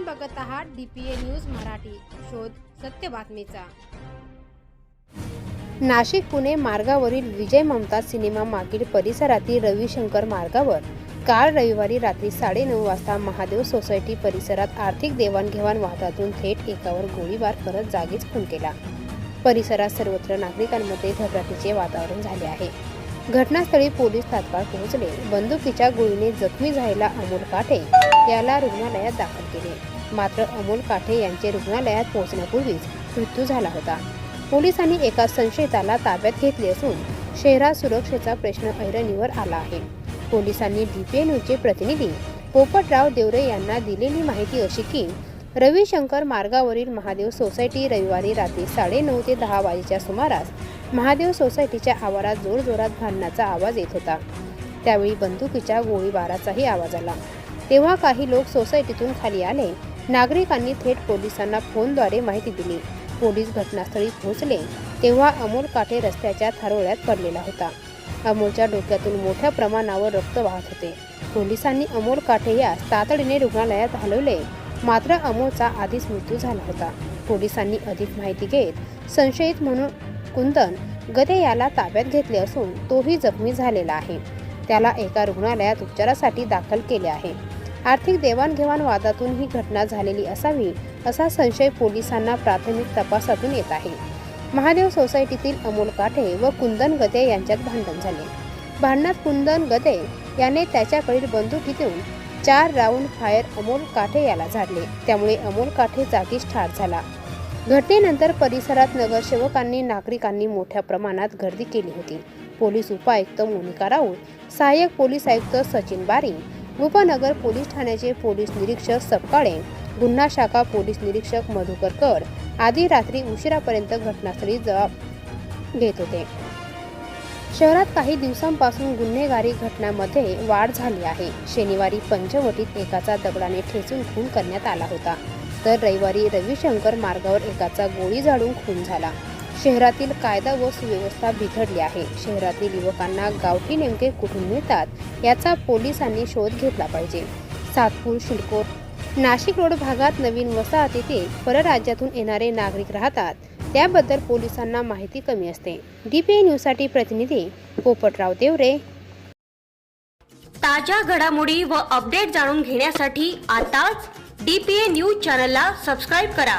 आपण बघत आहात डीपीए न्यूज मराठी. शोध सत्य बातमीचा. नाशिक पुणे मार्गावरील विजय ममता सिनेमा मागील परिसरातील रविशंकर मार्गावर काल रविवारी रात्री साडेनऊ वाजता महादेव सोसायटी परिसरात आर्थिक देवाणघेवाण वाहतातून थेट एकावर गोळीबार करत जागीच खून केला. परिसरात सर्वत्र नागरिकांमध्ये घबराटीचे वातावरण झाले आहे. घटनास्थळी पोलीस तात्काळ पोहोचले. बंदुकीच्या गोळीने जखमी झालेला अमोल काठे याला रुग्णालयात दाखल केले. मात्र अमोल काठे यांचे रुग्णालयात पोहोचण्यापूर्वीच मृत्यू झाला होता. पोलिसांनी एका संशयिताला ताब्यात घेतले असून शहरात सुरक्षेचा प्रश्न ऐरणीवर आला आहे. पोलिसांनी डीपीए न्यूजचे प्रतिनिधी पोपटराव देवरे यांना दिलेली माहिती अशी की रविशंकर मार्गावरील महादेव सोसायटी रविवारी रात्री साडेनऊ ते दहा वाजेच्या सुमारास महादेव सोसायटीच्या आवारात जोरजोरात भांडणाचा आवाज येत होता. त्यावेळी बंदुकीच्या गोळीबाराचाही आवाज आला. तेव्हा काही लोक सोसायटीतून खाली आले. नागरिकांनी थेट पोलिसांना फोनद्वारे माहिती दिली. पोलीस घटनास्थळी पोहोचले. तेव्हा अमोल काठे रस्त्याच्या थारोळ्यात पडलेला होता. अमोलच्या डोक्यातून मोठ्या प्रमाणावर रक्त वाहत होते. पोलिसांनी अमोल काठे यास तातडीने रुग्णालयात हलवले. मात्र अमोलचा आधीच मृत्यू झाला होता. पोलिसांनी अधिक माहिती घेत संशयित म्हणून कुंदन गदे याला ताब्यात घेतले असून तोही जखमी झालेला आहे. त्याला एका रुग्णालयात उपचारासाठी दाखल केले आहे. आर्थिक देवाणघेवाण वादातून ही घटना झालेली असावी असा संशय पोलिसांना प्राथमिक तपासातून येत आहे. महादेव सोसायटीतील अमोल काठे व कुंदन गदे यांच्यात भांडण झाले. भांडणात कुंदन गदे याने त्याच्याकडील बंदुकी देऊन चार राऊंड फायर अमोल काठे याला झाडले. त्यामुळे अमोल काठे जागीच ठार झाला. घटनेनंतर परिसरात नगरसेवकांनी नागरिकांनी मोठ्या प्रमाणात गर्दी केली होती. पोलीस उपायुक्त मोनिका राऊत सहाय्यक पोलीस आयुक्त सचिन बारी उपनगर पोलीस ठाण्याचे पोलीस निरीक्षक सपकाळे गुन्हा शाखा पोलीस निरीक्षक मधुकर कर आधी रात्री उशिरापर्यंत घटनास्थळी जबाब घेत होते. शहरात काही दिवसांपासून गुन्हेगारी घटनांमध्ये वाढ झाली आहे. शनिवारी पंचवटीत एकाचा दगडाने ठेचून खून करण्यात आला होता. तर रविवारी रविशंकर मार्गावर एकाचा गोळी झाडून खून झाला. शहरातील कायदा व सुव्यवस्था बिघडली आहे. शहरातील युवकांना गावठी नेमके कुठून मिळतात याचा पोलिसांनी शोध घेतला पाहिजे. सातपूर शिडकोर नाशिक रोड भागात नवीन वसाहत येथे परराज्यातून येणारे नागरिक राहतात. त्याबद्दल पोलिसांना माहिती कमी असते. डीपीए न्यूजसाठी प्रतिनिधी पोपटराव देवरे. ताज्या घडामोडी व अपडेट जाणून घेण्यासाठी आताच डी पी ए न्यूज चॅनलला सबस्क्राईब करा.